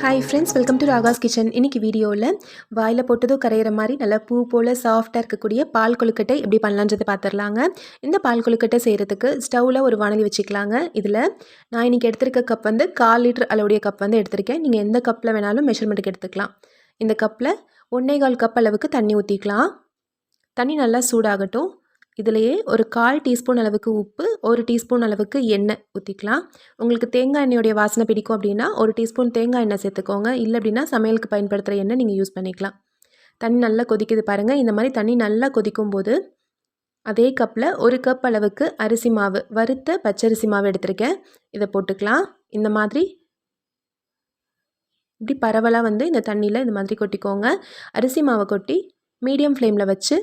Hi friends welcome to Raaga's kitchen இன்றைக்கி வீடியோவில் வாயில் போட்டதோ கரையிற மாதிரி நல்லா பூ போல் சாஃப்டாக இருக்கக்கூடிய பால் கொழுக்கட்டை எப்படி பண்ணலான்றதை பார்த்துடலாங்க இந்த பால் கொழுக்கட்டை செய்கிறதுக்கு ஸ்டவ்வில் ஒரு வானலி வச்சுக்கலாங்க. இதில் நான் இன்றைக்கி எடுத்திருக்க கப் வந்து கால் லிட்டர் அளவுடைய கப் வந்து எடுத்திருக்கேன். நீங்கள் எந்த கப்பில் வேணாலும் மெஷர்மெண்ட்டுக்கு எடுத்துக்கலாம். இந்த கப்பில் ஒன்றே கால் கப் அளவுக்கு தண்ணி ஊற்றிக்கலாம் தண்ணி நல்லா சூடாகட்டும். இதிலையே ஒரு கால் டீஸ்பூன் அளவுக்கு உப்பு ஒரு டீஸ்பூன் அளவுக்கு எண்ணெய் ஊற்றிக்கலாம் உங்களுக்கு தேங்காய் எண்ணெயோடைய வாசனை பிடிக்கும் அப்படின்னா ஒரு டீஸ்பூன் தேங்காய் எண்ணெய் சேர்த்துக்கோங்க. இல்லை அப்படின்னா சமையலுக்கு பயன்படுத்துகிற எண்ணெய் நீங்கள் யூஸ் பண்ணிக்கலாம். தண்ணி நல்லா கொதிக்குது பாருங்கள் இந்த மாதிரி தண்ணி நல்லா கொதிக்கும் போது அதே கப்பில் ஒரு கப் அளவுக்கு அரிசி மாவு வறுத்த பச்சரிசி மாவு எடுத்திருக்கேன். இதை போட்டுக்கலாம். இந்த மாதிரி இப்படி பரவலாக வந்து இந்த தண்ணியில் இந்த மாதிரி கொட்டிக்கோங்க. அரிசி மாவை கொட்டி மீடியம் ஃப்ளேமில் வச்சு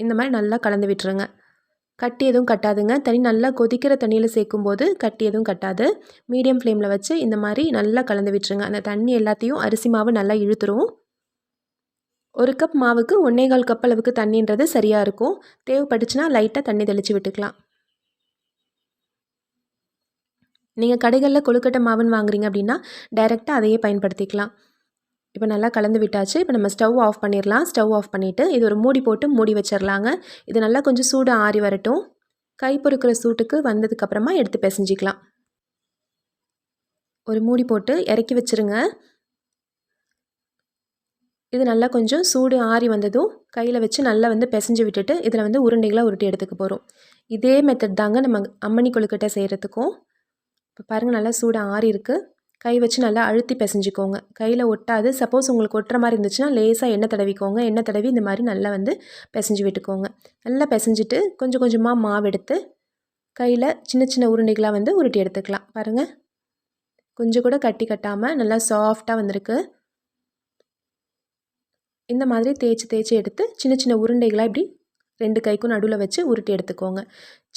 இந்த மாதிரி நல்லா கலந்து விட்டுருங்க. கட்டி எதுவும் கட்டாதுங்க. தண்ணி நல்லா கொதிக்கிற தண்ணியில் சேர்க்கும்போது கட்டி எதுவும் கட்டாது. மீடியம் ஃப்ளேமில் வச்சு இந்த மாதிரி நல்லா கலந்து விட்டுருங்க. அந்த தண்ணி எல்லாத்தையும் அரிசி மாவு நல்லா இழுத்துரும். ஒரு கப் மாவுக்கு ஒன்றே கால் கப் அளவுக்கு தண்ணின்றது சரியாக இருக்கும். தேவைப்பட்டுச்சுன்னா லைட்டாக தண்ணி தெளித்து விட்டுக்கலாம். நீங்கள் கடைகளில் கொழுக்கட்டை மாவுன்னு வாங்குறீங்க அப்படின்னா டைரெக்டாக அதையே பயன்படுத்திக்கலாம். இப்போ நல்லா கலந்து விட்டாச்சு. இப்போ நம்ம ஸ்டவ் ஆஃப் பண்ணிடலாம் ஸ்டவ் ஆஃப் பண்ணிவிட்டு இது ஒரு மூடி போட்டு மூடி வச்சிடலாங்க இது நல்லா கொஞ்சம் சூடு ஆறி வரட்டும். கை பொறுக்கிற சூட்டுக்கு வந்ததுக்கப்புறமா எடுத்து பிசைஞ்சிக்கலாம். ஒரு மூடி போட்டு இறக்கி வச்சுருங்க. இது நல்லா கொஞ்சம் சூடு ஆறி வந்ததும் கையில் வச்சு நல்லா வந்து பிசைஞ்சு விட்டுட்டு இதில் வந்து உருண்டைகளாக உருட்டி எடுத்துக்க போகிறோம் இதே மெத்தட் தாங்க நம்ம அம்மணி கொழுக்கட்டை செய்கிறதுக்கும் இப்போ பாருங்கள் நல்லா சூடு ஆறி இருக்குது கை வச்சு நல்லா அழுத்தி பிசைஞ்சிக்கோங்க. கையில் ஒட்டாது. சப்போஸ் உங்களுக்கு ஒட்டுற மாதிரி இருந்துச்சுன்னா லேசாக எண்ணெய் தடவிக்கோங்க. எண்ணெய் தடவி இந்த மாதிரி நல்லா வந்து பிசைஞ்சு விட்டுக்கோங்க. நல்லா பிசைஞ்சிட்டு கொஞ்சம் கொஞ்சமாக மாவு எடுத்து கையில் சின்ன சின்ன உருண்டைகளாக வந்து உருட்டி எடுத்துக்கலாம். பாருங்கள் கொஞ்சம் கூட கட்டி கட்டாமல் நல்லா சாஃப்டாக வந்திருக்கு. இந்த மாதிரி தேய்ச்சி தேய்ச்சி எடுத்து சின்ன சின்ன உருண்டைகளாக இப்படி ரெண்டு கைக்கும் நடுவில் வச்சு உருட்டி எடுத்துக்கோங்க.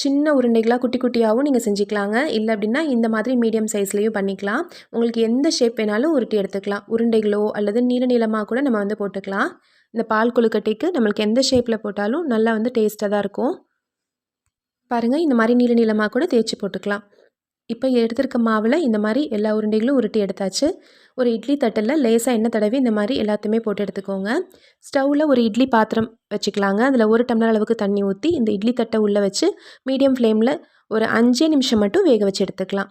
சின்ன உருண்டைகளாக குட்டி குட்டியாகவும் நீங்கள் செஞ்சுக்கலாங்க. இல்லை அப்படின்னா இந்த மாதிரி மீடியம் சைஸ்லேயும் பண்ணிக்கலாம். உங்களுக்கு எந்த ஷேப் வேணாலும் உருட்டி எடுத்துக்கலாம். உருண்டைகளோ அல்லது நீள நீளமாக கூட நம்ம வந்து போட்டுக்கலாம். இந்த பால் கொழுக்கட்டைக்கு நம்மளுக்கு எந்த ஷேப்பில் போட்டாலும் நல்லா வந்து டேஸ்ட்டாக தான் இருக்கும். பாருங்கள் இந்த மாதிரி நீள நீளமாக கூட தேய்ச்சி போட்டுக்கலாம். இப்போ எடுத்திருக்க மாவில் இந்த மாதிரி எல்லா உருண்டைகளும் உருட்டி எடுத்தாச்சு. ஒரு இட்லி தட்டில் லேசாக எண்ணெய் தடவி இந்த மாதிரி எல்லாத்தையுமே போட்டு எடுத்துக்கோங்க. ஸ்டவ்வில் ஒரு இட்லி பாத்திரம் வச்சுக்கலாங்க. அதில் ஒரு டம்ளர் அளவுக்கு தண்ணி ஊற்றி இந்த இட்லி தட்டை உள்ளே வச்சு மீடியம் ஃப்ளேமில் ஒரு அஞ்சே நிமிஷம் மட்டும் வேக வச்சு எடுத்துக்கலாம்.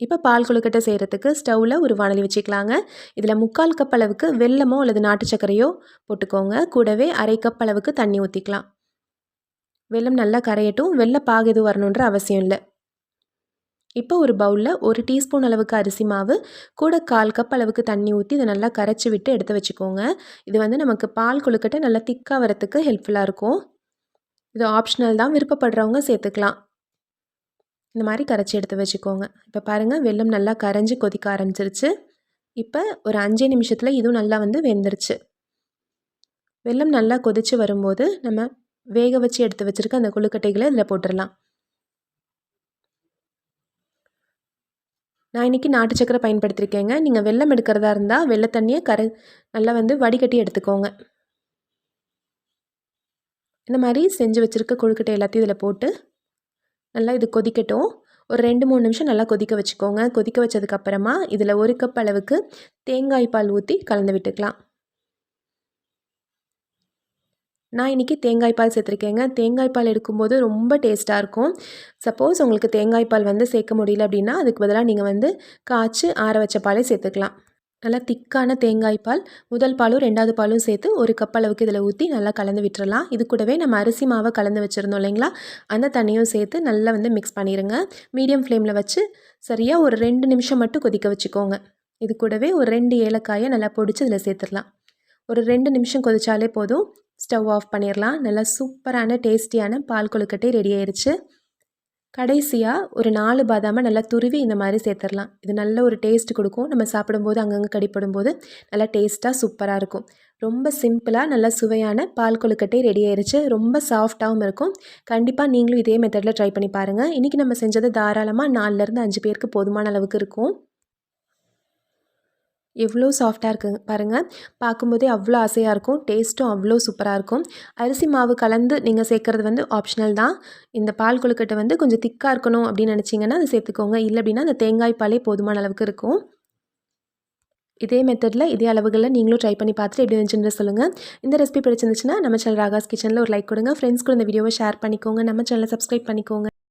இப்போ பால் கொழுக்கட்டை செய்கிறதுக்கு ஸ்டவ்வில் ஒரு வானலி வச்சுக்கலாங்க. இதில் முக்கால் கப் அளவுக்கு வெல்லமோ அல்லது நாட்டு சர்க்கரையோ போட்டுக்கோங்க. கூடவே அரை கப் அளவுக்கு தண்ணி ஊற்றிக்கலாம் வெல்லம் நல்லா கரையட்டும். வெள்ளை பாகு எதுவும் வரணுன்ற அவசியம் இல்லை. இப்போ ஒரு பவுலில் ஒரு டீஸ்பூன் அளவுக்கு அரிசி மாவு கூட கால் கப் அளவுக்கு தண்ணி ஊற்றி இதை நல்லா கரைச்சி விட்டு எடுத்து வச்சுக்கோங்க. இது வந்து நமக்கு பால் கொழுக்கட்டை நல்லா திக்காக வரத்துக்கு ஹெல்ப்ஃபுல்லாக இருக்கும். இது ஆப்ஷனல் தான் விருப்பப்படுறவங்க சேர்த்துக்கலாம். இந்த மாதிரி கரைச்சி எடுத்து வச்சுக்கோங்க. இப்போ பாருங்கள் வெள்ளம் நல்லா கரைஞ்சி கொதிக்க ஆரம்பிச்சிருச்சு. இப்போ ஒரு அஞ்சே நிமிஷத்தில் இதுவும் நல்லா வந்து வெந்துருச்சு. வெள்ளம் நல்லா கொதித்து வரும்போது நம்ம வேக வச்சு எடுத்து வச்சுருக்க அந்த கொழுக்கட்டைகளை இதில் போட்டுடலாம் நான் இன்றைக்கி நாட்டு சக்கரை பயன்படுத்தியிருக்கேங்க நீங்கள் வெள்ளம் எடுக்கிறதா இருந்தால் வெள்ளை தண்ணியை கரை நல்லா வந்து வடிகட்டி எடுத்துக்கோங்க. இந்த மாதிரி செஞ்சு வச்சுருக்க கொழுக்கட்டை எல்லாத்தையும் இதில் போட்டு நல்லா இது கொதிக்கட்டும். ஒரு ரெண்டு மூணு நிமிஷம் நல்லா கொதிக்க வச்சுக்கோங்க. கொதிக்க வச்சதுக்கப்புறமா இதில் ஒரு கப் அளவுக்கு தேங்காய் பால் ஊற்றி கலந்து விட்டுக்கலாம். நான் இன்றைக்கி தேங்காய் பால் சேர்த்துருக்கேங்க. தேங்காய் பால் எடுக்கும்போது ரொம்ப டேஸ்ட்டாக இருக்கும். சப்போஸ் உங்களுக்கு தேங்காய் பால் வந்து சேர்க்க முடியல அப்படின்னா அதுக்கு பதிலாக நீங்கள் வந்து காய்ச்சி ஆற வச்ச பாலே சேர்த்துக்கலாம். நல்லா திக்கான தேங்காய் பால் முதல் பாலும் ரெண்டாவது பாலும் சேர்த்து ஒரு கப் அளவுக்கு இதில் ஊற்றி நல்லா கலந்து விட்டுறலாம். இது கூடவே நம்ம அரிசி மாவை கலந்து வச்சுருந்தோம் இல்லைங்களா? அந்த தண்ணியும் சேர்த்து நல்லா வந்து மிக்ஸ் பண்ணிடுங்க மீடியம் ஃப்ளேமில் வச்சு சரியாக ஒரு ரெண்டு நிமிஷம் மட்டும் கொதிக்க வச்சுக்கோங்க. இது கூடவே ஒரு ரெண்டு ஏலக்காயை நல்லா பொடிச்சு இதில் சேர்த்துடலாம். ஒரு ரெண்டு நிமிஷம் கொதிச்சாலே போதும். ஸ்டவ் ஆஃப் பண்ணிடலாம் நல்லா சூப்பரான டேஸ்டியான பால் கொழுக்கட்டை ரெடி ஆயிடுச்சு கடைசியாக ஒரு நாலு பாதாமை நல்லா துருவி இந்த மாதிரி சேர்த்துடலாம் இது நல்ல ஒரு டேஸ்ட் கொடுக்கும். நம்ம சாப்பிடும்போது அங்கங்கே கடிப்படும் போது நல்லா டேஸ்ட்டாக சூப்பராக இருக்கும். ரொம்ப சிம்பிளாக நல்லா சுவையான பால் கொழுக்கட்டை ரெடி ஆயிடுச்சு ரொம்ப சாஃப்டாகவும் இருக்கும். கண்டிப்பாக நீங்களும் இதே மெத்தடில் ட்ரை பண்ணி பாருங்கள் இன்றைக்கி நம்ம செஞ்சது தாராளமாக நாலுலேருந்து அஞ்சு பேருக்கு போதுமான அளவுக்கு இருக்கும். எவ்வளோ சாஃப்டாக இருக்குங்க பாருங்கள் பார்க்கும்போதே அவ்வளோ ஆசையாக இருக்கும். டேஸ்ட்டும் அவ்வளோ சூப்பராக இருக்கும். அரிசி மாவு கலந்து நீங்கள் சேர்க்குறது வந்து ஆப்ஷனல் தான். இந்த பால் கொழுக்கட்டை வந்து கொஞ்சம் திக்காக இருக்கணும் அப்படின்னு நினச்சிங்கன்னா அதை சேர்த்துக்கோங்க. இல்லை அப்படின்னா அந்த தேங்காய் பாலே போதுமான அளவுக்கு இருக்கும். இதே மெத்தடில் இதே அளவுகளில் நீங்களும் ட்ரை பண்ணி பார்த்துட்டு எப்படி இருந்துச்சுன்னு சொல்லுங்கள் இந்த ரெசிபி பிடிச்சிருந்துச்சுன்னா நம்ம சேனல் ராகாஸ் கிச்சனில் ஒரு லைக் கொடுங்க. ஃப்ரெண்ட்ஸ் கூட இந்த வீடியோவை ஷேர் பண்ணிக்கோங்க. நம்ம சேனலை சப்ஸ்கிரைப் பண்ணிக்கோங்க.